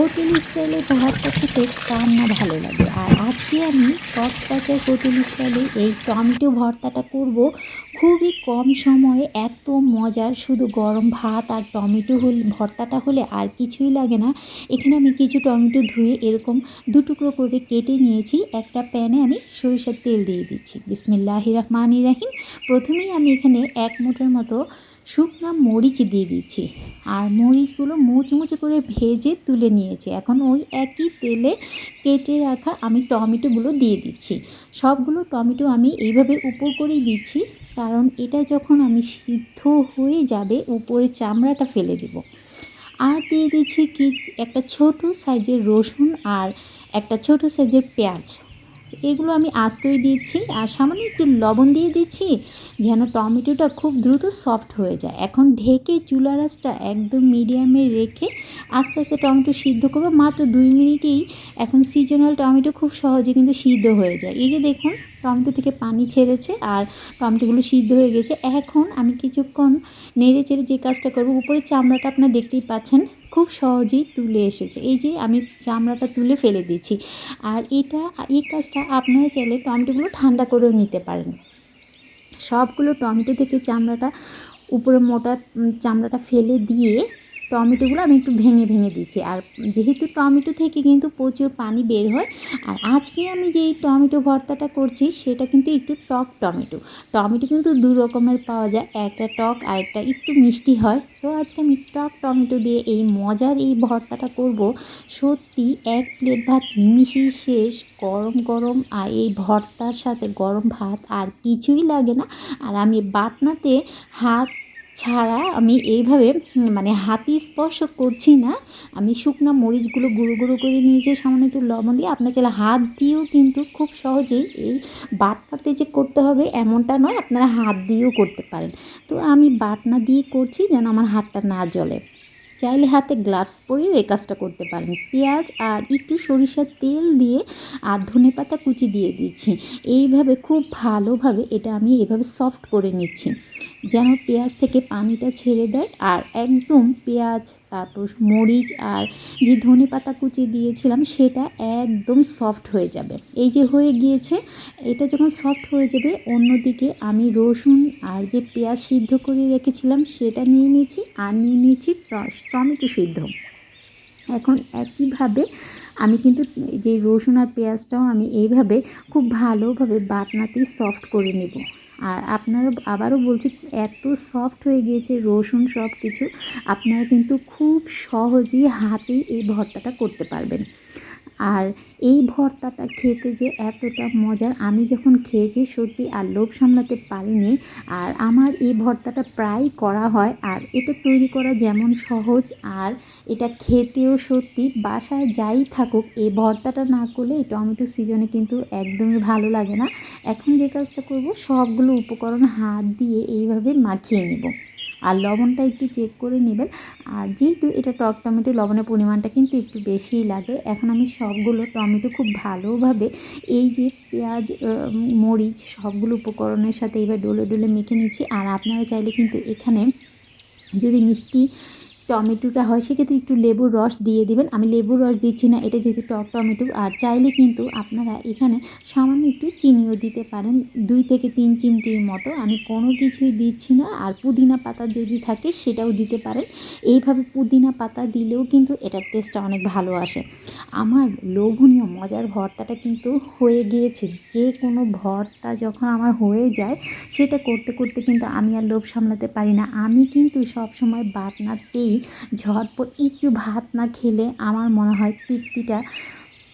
Hotel স্টাইলে ভাতটা খেতে কার না ভালো লাগে? আর আজকে আমি কক্সবাজার হোটেল স্টাইলে এই টমেটো ভর্তাটা করব খুবই কম সময়ে, এত মজার। শুধু গরম ভাত আর টমেটো হল, ভর্তাটা হলে আর কিছুই লাগে না। এখানে আমি কিছু টমেটো ধুয়ে এরকম দু টুকরো করে কেটে নিয়েছি। একটা প্যানে আমি সরিষার তেল দিয়ে দিচ্ছি। বিসমিল্লাহ রহমান রাহিম। প্রথমেই আমি এখানে এক মুঠের মতো শুকনা মরিচ দিয়ে দিয়েছি। আর মরিচগুলো মুচমুচে করে ভেজে তুলে নিয়েছি। এখন ওই একই তেলে কেটে রাখা আমি টমেটোগুলো দিয়ে দিচ্ছি। সবগুলো টমেটো আমি এইভাবে উপর করেই দিচ্ছি, কারণ এটা যখন আমি সিদ্ধ হয়ে যাবে, উপরে চামড়াটা ফেলে দেব। আর দিয়ে দিচ্ছি কি, একটা ছোট সাইজের রসুন আর একটা ছোট সাইজের পেঁয়াজ। এগুলো আমি আস্তই দিচ্ছি আর সামান্য একটু লবণ দিয়ে দিচ্ছি যেন টমেটোটা খুব দ্রুত সফট হয়ে যায়। এখন ঢেকে চুলা রাসটা একদম মিডিয়ামে রেখে আস্তে আস্তে টমেটো সিদ্ধ করব। মাত্র দুই মিনিটেই এখন সিজনাল টমেটো খুব সহজে কিন্তু সিদ্ধ হয়ে যায়। এই যে দেখুন টমেটো থেকে পানি ছেড়েছে আর টমেটোগুলো সিদ্ধ হয়ে গেছে। এখন আমি কিছুক্ষণ নেড়ে চেড়ে যে কাজটা করব উপরে চামড়াটা আপনার দেখতেই পাচ্ছেন, খুব সহজেই তুলে এসেছে। এই যে আমি চামড়াটা তুলে ফেলে দিচ্ছি। আর এটা, এই কাজটা আপনারা চাইলে টমেটোগুলো ঠান্ডা করেও নিতে পারেন। সবগুলো টমেটো থেকে চামড়াটা, উপরে মোটা চামড়াটা ফেলে দিয়ে টমেটোগুলো আমি একটু ভেঙে ভেঙে দিচ্ছি আর যেহেতু টমেটো থেকে কিন্তু প্রচুর পানি বের হয়, আর আজকে আমি যে টমেটো ভর্তাটা করছি সেটা কিন্তু একটু টক টমেটো। টমেটো কিন্তু দু রকমের পাওয়া যায়, একটা টক আর একটা একটু মিষ্টি হয়। তো আজকে আমি টক টমেটো দিয়ে এই মজার এই ভর্তাটা করব। সত্যি এক প্লেট ভাত নিমিশেই শেষ, গরম গরম। আর এই ভর্তার সাথে গরম ভাত আর কিছুই লাগে না। আর আমি বাটনাতে হাত ছাড়া আমি এইভাবে মানে হাতি স্পর্শ করছি না। আমি শুকনো মরিচগুলো গুঁড়ো গুঁড়ো করে নিয়েছি, সামান্য একটু লবণ দিয়ে। আপনার চাইলে হাত দিয়েও কিন্তু খুব সহজেই এই বাটনাতে যে করতে হবে এমনটা নয়, আপনারা হাত দিয়েও করতে পারেন। তো আমি বাটনা দিয়ে করছি যেন আমার হাতটা না জ্বলে। চাইলে হাতে গ্লাভস পরেও এই কাজটা করতে পারেন। পেঁয়াজ আর একটু সরিষার তেল দিয়ে আর ধনে পাতা কুচি দিয়ে দিচ্ছি। এইভাবে খুব ভালোভাবে এটা আমি এভাবে সফট করে নিচ্ছি। যেন পেঁয়াজ থেকে পানিটা ছেড়ে দেয় আর একদম পেঁয়াজ, তারপর মরিচ আর যে ধনে পাতা কুচি দিয়েছিলাম সেটা একদম সফট হয়ে যাবে। এই যে হয়ে গিয়েছে, এটা যখন সফট হয়ে যাবে, অন্যদিকে আমি রসুন আর যে পেঁয়াজ সিদ্ধ করে রেখেছিলাম সেটা নিয়ে নিয়েছি আর নিয়ে নিয়েছি টমেটো সিদ্ধ। এখন একইভাবে আমি কিন্তু যে রসুন আর পেঁয়াজটাও আমি এইভাবে খুব ভালোভাবে বাটনাতেই সফট করে নেব। আর আপনারা আবারও বলছি, এত সফট হয়ে গিয়েছে রসুন সব কিছু আপনারা কিন্তু খুব সহজেই হাতেই এই ভর্তাটা করতে পারবেন। আর এই ভর্তাটা খেতে যে এতটা মজার, আমি যখন খেয়েছি সত্যি আর লোভ সামলাতে পারিনি। আর আমার এই ভর্তাটা প্রায় করা হয় আর এটা তৈরি করা যেমন সহজ আর এটা খেতেও সত্যি বাসায় যাই থাকুক, এই ভর্তাটা না করলে এই টমেটো সিজনে কিন্তু একদমই ভালো লাগে না। এখন যে কাজটা করব, সবগুলো উপকরণ হাত দিয়ে এইভাবে মাখিয়ে নেব। আর লবণটা একটু চেক করে নেবেন। আর যেহেতু এটা টক টমেটো, লবণের পরিমাণটা কিন্তু একটু বেশিই লাগে, এখন আমি সবগুলো টমেটো খুব ভালোভাবে এই যে পেঁয়াজ মরিচ সবগুলো উপকরণের সাথে এবার ডোলে ডোলে মেখে নিচ্ছি। আর আপনারা চাইলে কিন্তু এখানে যদি মিষ্টি টমেটোটা হয়, সেক্ষেত্রে একটু লেবুর রস দিয়ে দিবেন। আমি লেবুর রস দিচ্ছি না, এটা যেহেতু টক টমেটো। আর চাইলে কিন্তু আপনারা এখানে সামান্য একটু চিনিও দিতে পারেন, দুই থেকে তিন চিমটির মতো। আমি কোনো কিছুই দিচ্ছি না, আর পুদিনা পাতা যদি থাকে সেটাও দিতে পারেন। এইভাবে পুদিনা পাতা দিলেও কিন্তু এটার টেস্টটা অনেক ভালো আসে। আমার লোভনীয়, মজার ভর্তাটা কিন্তু হয়ে গিয়েছে। যে কোনো ভর্তা যখন আমার হয়ে যায়, সেটা করতে করতে কিন্তু আমি আর লোভ সামলাতে পারি না। আমি কিন্তু সব সবসময় বাটনাতেই ঝটপট একটু ভাত না খেলে আমার মনে হয় তৃপ্তিটা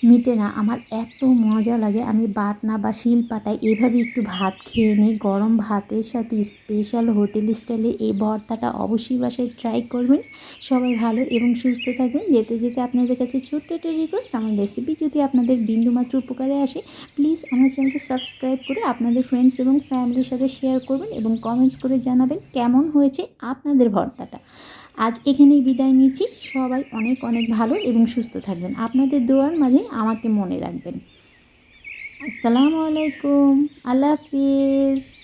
মিটে না। আমার এত মজা লাগে, আমি বাটনা বা শিল পাটায় এভাবে একটু ভাত খেয়ে নিই। গরম ভাতের সাথে স্পেশাল হোটেল স্টাইলে এই ভর্তাটা অবশ্যই বাসায় ট্রাই করবেন। সবাই ভালো এবং সুস্থ থাকবেন। যেতে যেতে আপনাদের কাছে ছোট্ট একটা রিকোয়েস্ট আমার রেসিপি যদি আপনাদের বিন্দুমাত্র উপকারে আসে প্লিজ আমার চ্যানেলটা সাবস্ক্রাইব করে আপনাদের ফ্রেন্ডস এবং ফ্যামিলির সাথে শেয়ার করবেন এবং কমেন্টস করে জানাবেন কেমন হয়েছে আপনাদের ভর্তাটা। আজ এখানেই বিদায় নিচ্ছি। সবাই অনেক অনেক ভালো এবং সুস্থ থাকবেন। আপনাদের দোয়ার মাঝে আমাকে মনে রাখবেন। আসসালামু আলাইকুম। আল্লাহ হাফিজ।